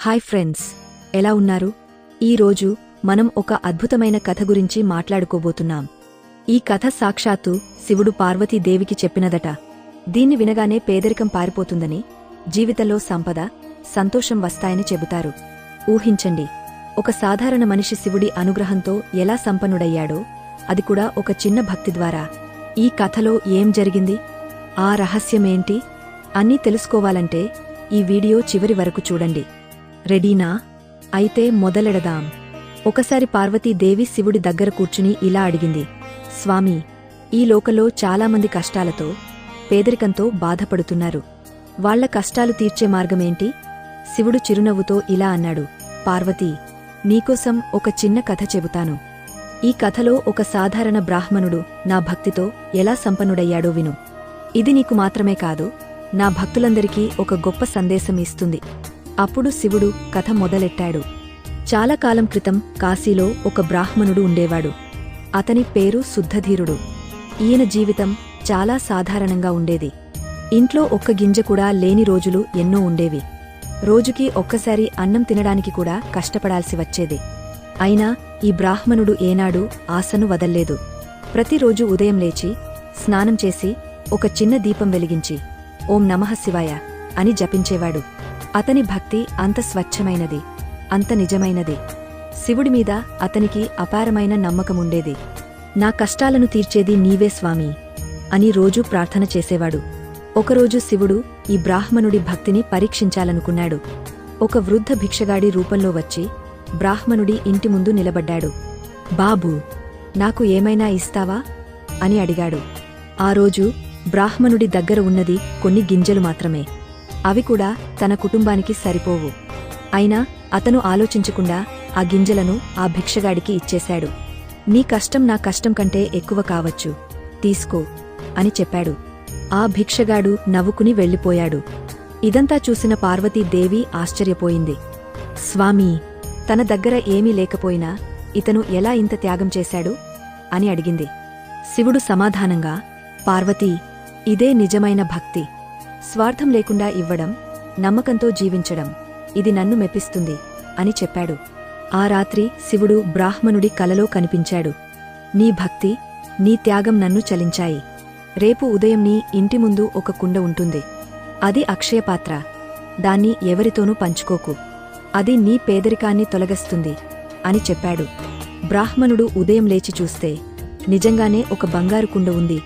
Hi friends ఎలా ఉన్నారు? ఈరోజు మనం ఒక అద్భుతమైన కథ గురించి మాట్లాడుకోబోతున్నాం. ఈ కథ సాక్షాత్తు శివుడు పార్వతీదేవికి చెప్పినదట. దీన్ని వినగానే పేదరికం పారిపోతుందని జీవితంలో సంపద సంతోషం వస్తాయని చెబుతారు. ఊహించండి ఒక సాధారణ మనిషి శివుడి అనుగ్రహంతో ఎలా సంపన్నుడయ్యాడో అది కూడా ఒక చిన్న భక్తి ద్వారా. ఈ కథలో ఏం జరిగింది? ఆ రహస్యమేంటి? అన్నీ తెలుసుకోవాలంటే ఈ వీడియో చివరి వరకు చూడండి. రెడీనా? అయితే మొదలెడదాం. ఒకసారి పార్వతీదేవి శివుడి దగ్గర కూర్చుని ఇలా అడిగింది. స్వామి ఈ లోకలో చాలామంది కష్టాలతో పేదరికంతో బాధపడుతున్నారు. వాళ్ళ కష్టాలు తీర్చే మార్గమేంటి? శివుడు చిరునవ్వుతో ఇలా అన్నాడు. పార్వతీ నీకోసం ఒక చిన్న కథ చెబుతాను. ఈ కథలో ఒక సాధారణ బ్రాహ్మణుడు నా భక్తితో ఎలా సంపన్నుడయ్యాడో విను. ఇది నీకు మాత్రమే కాదు నా భక్తులందరికీ ఒక గొప్ప సందేశం ఇస్తుంది. అప్పుడు శివుడు కథ మొదలెట్టాడు. చాలా కాలం క్రితం కాశీలో ఒక బ్రాహ్మణుడు ఉండేవాడు. అతని పేరు శుద్ధధీరుడు. ఈయన జీవితం చాలా సాధారణంగా ఉండేది. ఇంట్లో ఒక్క గింజ కూడా లేని రోజులు ఎన్నో ఉండేవి. రోజుకి ఒక్కసారి అన్నం తినడానికి కూడా కష్టపడాల్సి వచ్చేది. అయినా ఈ బ్రాహ్మణుడు ఏనాడూ ఆశను వదల్లేదు. ప్రతిరోజు ఉదయం లేచి స్నానం చేసి ఒక చిన్న దీపం వెలిగించి ఓం నమః శివాయ అని జపించేవాడు. అతని భక్తి అంత స్వచ్ఛమైనది అంత నిజమైనది. శివుడి మీద అతనికి అపారమైన నమ్మకముండేది. నా కష్టాలను తీర్చేది నీవే స్వామి అని రోజూ ప్రార్థన చేసేవాడు. ఒకరోజు శివుడు ఈ బ్రాహ్మణుడి భక్తిని పరీక్షించాలనుకున్నాడు. ఒక వృద్ధ భిక్షగాడి రూపంలో వచ్చి బ్రాహ్మణుడి ఇంటి ముందు నిలబడ్డాడు. బాబూ నాకు ఏమైనా ఇస్తావా? అని అడిగాడు. ఆ రోజు బ్రాహ్మణుడి దగ్గర ఉన్నది కొన్ని గింజలు మాత్రమే. అవి కూడా తన కుటుంబానికి సరిపోవు. అయినా అతను ఆలోచించకుండా ఆ గింజలను ఆ భిక్షగాడికి ఇచ్చేశాడు. నీ కష్టం నా కష్టం కంటే ఎక్కువ కావచ్చు. తీసుకో అని చెప్పాడు. ఆ భిక్షగాడు నవ్వుకుని వెళ్ళిపోయాడు. ఇదంతా చూసిన పార్వతీదేవి ఆశ్చర్యపోయింది. స్వామీ తన దగ్గర ఏమీ లేకపోయినా ఇతను ఎలా ఇంత త్యాగం చేశాడు? అని అడిగింది. శివుడు సమాధానంగా పార్వతీ ఇదే నిజమైన భక్తి. స్వార్థం లేకుండా ఇవ్వడం నమ్మకంతో జీవించడం ఇది నన్ను మెప్పిస్తుంది అని చెప్పాడు. ఆ రాత్రి శివుడు బ్రాహ్మణుడి కలలో కనిపించాడు. నీ భక్తి నీ త్యాగం నన్ను చలించాయి. రేపు ఉదయం నీ ఇంటి ముందు ఒక కుండ ఉంటుంది. అది అక్షయపాత్ర. దాన్ని ఎవరితోనూ పంచుకోకు. అది నీ పేదరికాన్ని తొలగస్తుంది అని చెప్పాడు. బ్రాహ్మణుడు ఉదయం లేచి చూస్తే నిజంగానే ఒక బంగారు కుండ ఉంది.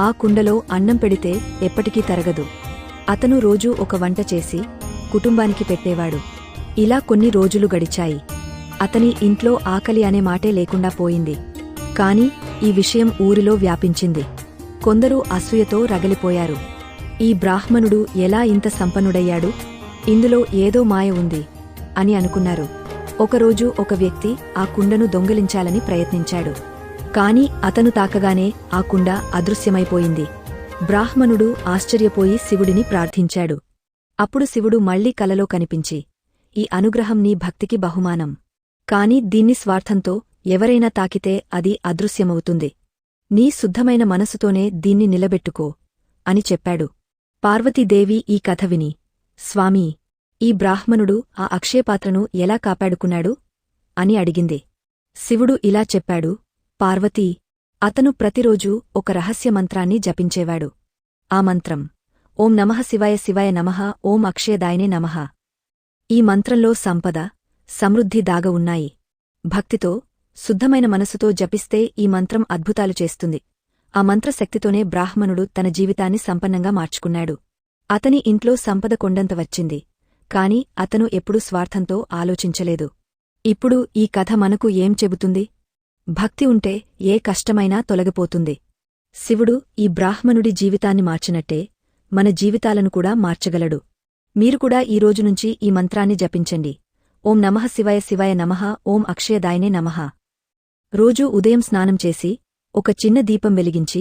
ఆ కుండలో అన్నం పెడితే ఎప్పటికీ తరగదు. అతను రోజూ ఒక వంట చేసి కుటుంబానికి పెట్టేవాడు. ఇలా కొన్ని రోజులు గడిచాయి. అతని ఇంట్లో ఆకలి అనే మాటే లేకుండా పోయింది. కాని ఈ విషయం ఊరిలో వ్యాపించింది. కొందరు అసూయతో రగలిపోయారు. ఈ బ్రాహ్మణుడు ఎలా ఇంత సంపన్నుడయ్యాడు? ఇందులో ఏదో మాయ ఉంది అని అనుకున్నారు. ఒకరోజు ఒక వ్యక్తి ఆ కుండను దొంగిలించాలని ప్రయత్నించాడు. కాని అతను తాకగానే ఆ కుండ అదృశ్యమైపోయింది. బ్రాహ్మణుడు ఆశ్చర్యపోయి శివుడిని ప్రార్థించాడు. అప్పుడు శివుడు మళ్ళీ కలలో కనిపించి ఈ అనుగ్రహం నీ భక్తికి బహుమానం. కాని దీన్ని స్వార్థంతో ఎవరైనా తాకితే అది అదృశ్యమవుతుంది. నీ శుద్ధమైన మనసుతోనే దీన్ని నిలబెట్టుకో అని చెప్పాడు. పార్వతీదేవి ఈ కథ విని స్వామీ ఈ బ్రాహ్మణుడు ఆ అక్షయపాత్రను ఎలా కాపాడుకున్నాడు? అని అడిగింది. శివుడు ఇలా చెప్పాడు పార్వతీ అతను ప్రతిరోజూ ఒక రహస్యమంత్రాన్ని జపించేవాడు. ఆ మంత్రం ఓం నమః శివాయ శివాయ నమః ఓం అక్షయదాయనే నమః. ఈ మంత్రంలో సంపద సమృద్ధి దాగ ఉన్నాయి. భక్తితో శుద్ధమైన మనసుతో జపిస్తే ఈ మంత్రం అద్భుతాలు చేస్తుంది. ఆ మంత్రశక్తితోనే బ్రాహ్మణుడు తన జీవితాన్ని సంపన్నంగా మార్చుకున్నాడు. అతని ఇంట్లో సంపద కొండంత వచ్చింది కాని అతను ఎప్పుడూ స్వార్థంతో ఆలోచించలేదు. ఇప్పుడు ఈ కథ మనకు ఏం చెబుతుంది? భక్తి ఉంటే ఏ కష్టమైనా తొలగిపోతుంది. శివుడు ఈ బ్రాహ్మణుడి జీవితాన్ని మార్చినట్టే మన జీవితాలను కూడా మార్చగలడు. మీరు కూడా ఈ రోజునుంచి ఈ మంత్రాన్ని జపించండి. ఓం నమః శివాయ శివాయ నమః ఓం అక్షయదాయనే నమః. రోజూ ఉదయం స్నానం చేసి ఒక చిన్న దీపం వెలిగించి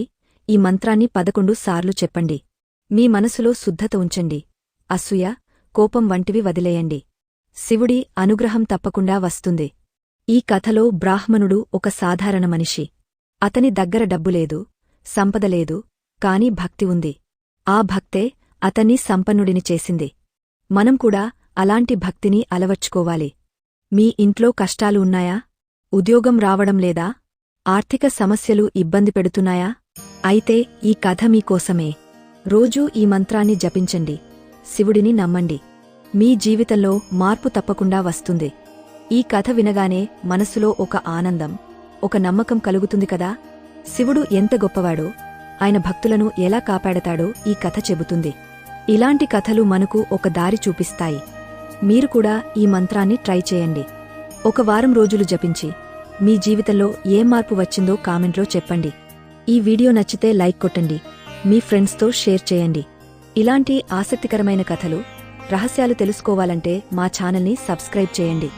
ఈ మంత్రాన్ని పదకొండు సార్లు చెప్పండి. మీ మనసులో శుద్ధత ఉంచండి. అసూయ కోపం వంటివి వదిలేయండి. శివుడి అనుగ్రహం తప్పకుండా వస్తుంది. ఈ కథలో బ్రాహ్మణుడు ఒక సాధారణ మనిషి. అతని దగ్గర డబ్బులేదు సంపదలేదు కాని భక్తి ఉంది. ఆ భక్తే అతన్ని సంపన్నుడిని చేసింది. మనం కూడా అలాంటి భక్తిని అలవర్చుకోవాలి. మీ ఇంట్లో కష్టాలు ఉన్నాయా? ఉద్యోగం రావడం లేదా? ఆర్థిక సమస్యలు ఇబ్బంది పెడుతున్నాయా? అయితే ఈ కథ మీకోసమే. రోజూ ఈ మంత్రాన్ని జపించండి. శివుడిని నమ్మండి. మీ జీవితంలో మార్పు తప్పకుండా వస్తుంది. ఈ కథ వినగానే మనసులో ఒక ఆనందం ఒక నమ్మకం కలుగుతుంది కదా? శివుడు ఎంత గొప్పవాడో ఆయన భక్తులను ఎలా కాపాడతాడో ఈ కథ చెబుతుంది. ఇలాంటి కథలు మనకు ఒక దారి చూపిస్తాయి. మీరు కూడా ఈ మంత్రాన్ని ట్రై చేయండి. ఒక వారం రోజులు జపించి మీ జీవితంలో ఏం మార్పు వచ్చిందో కామెంట్లో చెప్పండి. ఈ వీడియో నచ్చితే లైక్ కొట్టండి మీ ఫ్రెండ్స్తో షేర్ చేయండి. ఇలాంటి ఆసక్తికరమైన కథలు రహస్యాలు తెలుసుకోవాలంటే మా ఛానల్ని సబ్స్క్రైబ్ చేయండి.